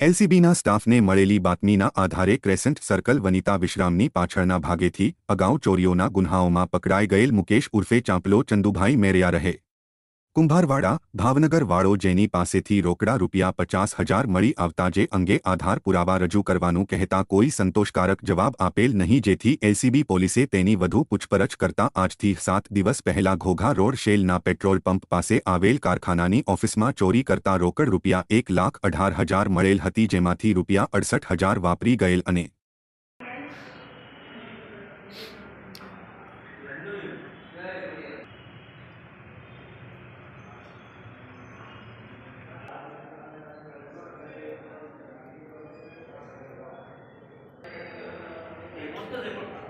એલસીબીના સ્ટાફને મળેલી બાતમીના આધારે ક્રેસન્ટ સર્કલ વનિતા વિશ્રામની પાછળના ભાગેથી અગાઉ ચોરીઓના ગુન્હાઓમાં પકડાઈ ગયેલ મુકેશ ઉર્ફે ચાંપલો ચંદુભાઈ મેરિયા રહે. કુંભારવાડા ભાવનગર વાળો જેની પાસેથી રોકડા રૂપિયા પચાસ હજાર મળી આવતા જે અંગે આધાર પુરાવા રજૂ કરવાનું કહેતા કોઈ સંતોષકારક જવાબ આપેલ નહીં જેથી એલસીબી પોલીસે તેની વધુ પૂછપરછ કરતા આજથી સાત દિવસ પહેલા ઘોઘા રોડ શેલના પેટ્રોલ પંપ પાસે આવેલ કારખાનાની ઓફિસમાં ચોરી કરતા રોકડ રૂપિયા એક લાખ અઢાર હજાર મળેલ હતી જેમાંથી રૂપિયા અડસઠ હજાર વાપરી ગયેલ અને ¿Te gusta de por qué?